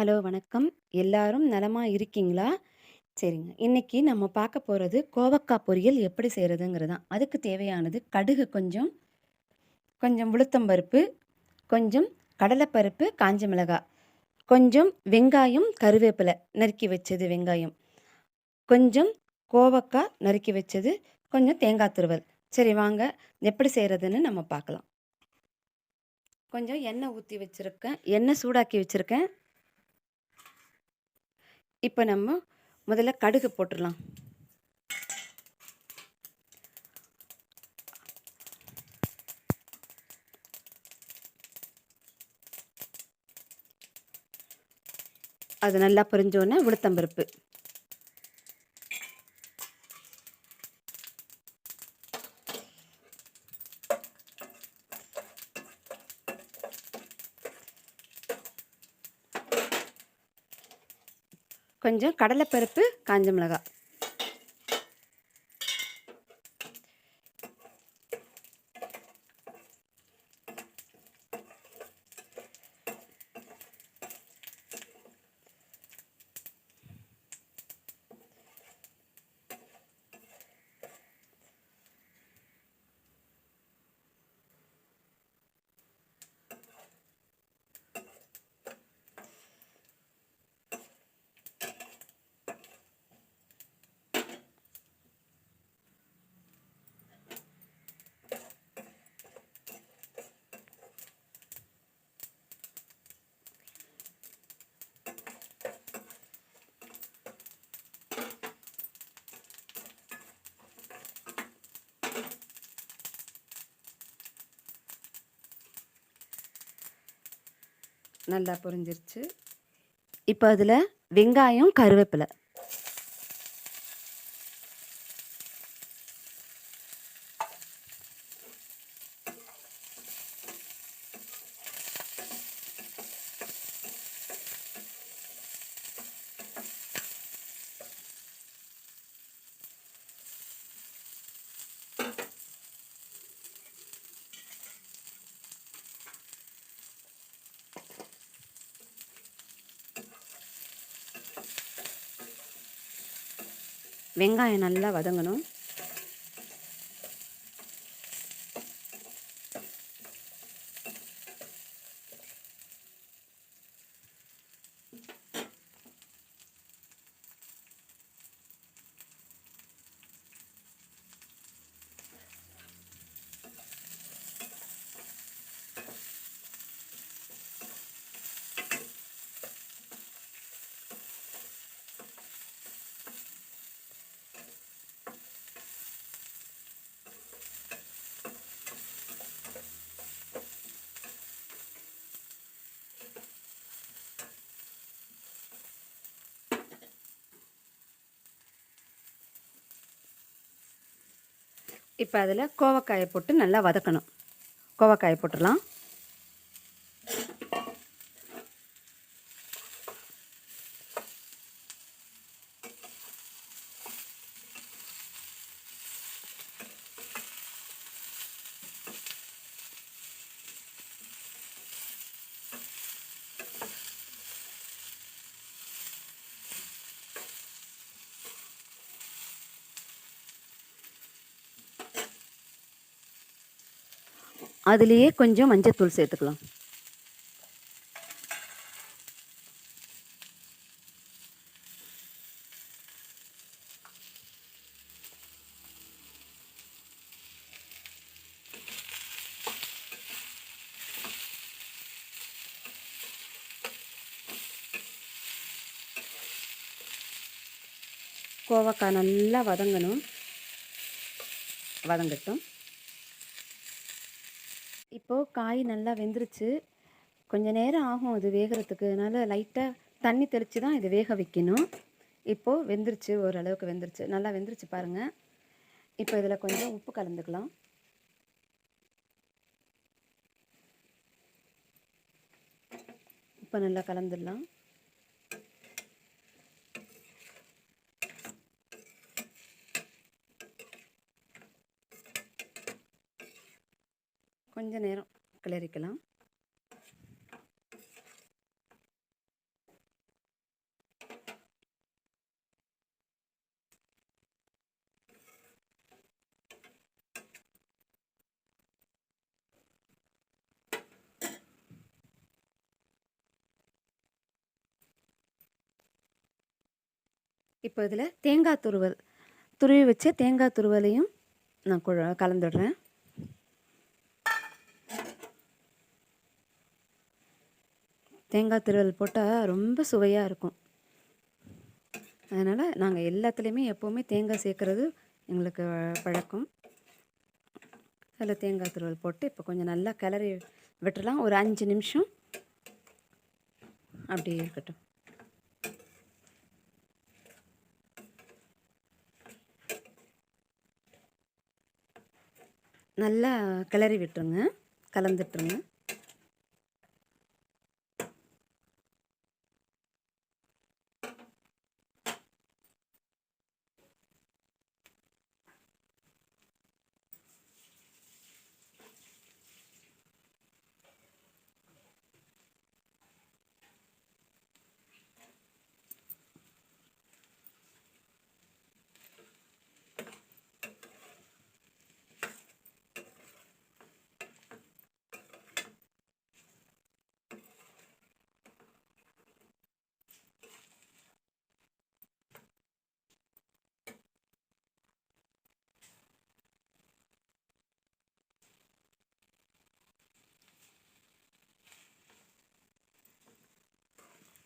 Hello வணக்கம். எல்லாரும் நலமாக இருக்கீங்களா? சரிங்க. இன்னைக்கு நம்ம பார்க்க போகிறது கோவக்காய் பொரியல் எப்படி செய்கிறதுங்கிறது தான். அதுக்கு தேவையானது கடுகு கொஞ்சம், கொஞ்சம் உளுத்தம் பருப்பு, கொஞ்சம் கடலைப்பருப்பு, காஞ்ச மிளகாய், கொஞ்சம் வெங்காயம், கருவேப்பிலை நறுக்கி வச்சது வெங்காயம், கொஞ்சம் கோவக்காய் நறுக்கி வச்சது, கொஞ்சம் தேங்காய் துருவல். சரி வாங்க எப்படி செய்கிறதுன்னு நம்ம பார்க்கலாம். கொஞ்சம் எண்ணெய் ஊற்றி வச்சுருக்கேன் எண்ணெய் சூடாக்கி வச்சுருக்கேன் இப்போ நம்ம முதல்ல கடுகு போட்டுடலாம். அது நல்லா பொரிஞ்சோனே உளுத்தம்பருப்பு. கொஞ்சம் கடலைப்பருப்பு, காஞ்ச மிளகாய். நல்லா பொரிஞ்சிருச்சு. இப்போ அதில் வெங்காயம், கருவேப்பிலை. வெங்காயம் நல்லா வதங்கணும். இப்போ அதில் கோவக்காயை போட்டு நல்லா வதக்கணும். கோவக்காயை போட்டுடலாம் அதுலேயே கொஞ்சம் மஞ்சத்தூள் சேர்த்துக்கலாம். கோவக்காய் நல்லா வதங்கணும். வதங்கட்டும். இப்போது காய் நல்லா வெந்துருச்சு. கொஞ்ச நேரம் ஆகும் இது வேகிறதுக்கு அதனால் லைட்டாக தண்ணி தெளித்து தான் இது வேக வைக்கணும். இப்போ வெந்துருச்சு ஓரளவுக்கு வெந்துருச்சு. நல்லா வெந்துருச்சு பாருங்கள் இப்போ இதில் கொஞ்சம் உப்பு கலந்துக்கலாம். உப்பு நல்லா கலந்துடலாம். கொஞ்ச நேரம் கிளறிக்கலாம். இப்போ இதில் தேங்காய் துருவல். துருவி வச்ச தேங்காய் துருவலையும் நான் கலந்துடுறேன். தேங்காய் திருவல் போட்டால் ரொம்ப சுவையாக இருக்கும். அதனால் நாங்கள் எல்லாத்துலேயுமே எப்போவுமே தேங்காய் சேர்க்குறது எங்களுக்கு பழக்கம் அதில் தேங்காய் துருவல் போட்டு இப்போ கொஞ்சம் நல்லா கிளறி விட்டுறலாம். ஒரு அஞ்சு நிமிஷம் அப்படியே இருக்கட்டும். நல்லா கிளறி விட்டுருங்க. கலந்துட்டுருங்க.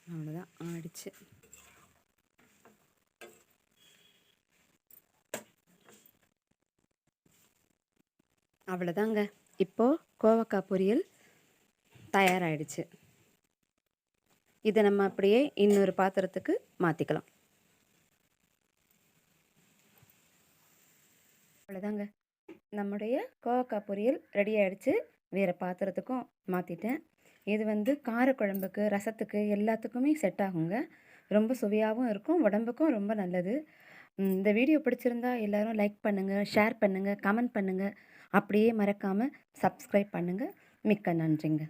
அவ்வளோதான் ஆயிடுச்சு. அவ்வளோதாங்க இப்போது கோவக்காய் பொரியல் தயாராகிடுச்சு இதை நம்ம அப்படியே இன்னொரு பாத்திரத்துக்கு மாற்றிக்கலாம் அவ்வளோதாங்க நம்முடைய கோவக்காய் பொரியல் ரெடி ஆகிடுச்சு வேறு பாத்திரத்துக்கும் மாற்றிட்டேன் இது வந்து காரக்குழம்புக்கு ரசத்துக்கு எல்லாத்துக்குமே செட் ஆகுங்க. ரொம்ப சுவையாகவும் இருக்கும் உடம்புக்கும் ரொம்ப நல்லது. இந்த வீடியோ பிடிச்சிருந்தா எல்லோரும் லைக் பண்ணுங்கள் ஷேர் பண்ணுங்கள் கமெண்ட் பண்ணுங்கள் அப்படியே மறக்காமல் சப்ஸ்கிரைப் பண்ணுங்கள் மிக்க நன்றிங்க.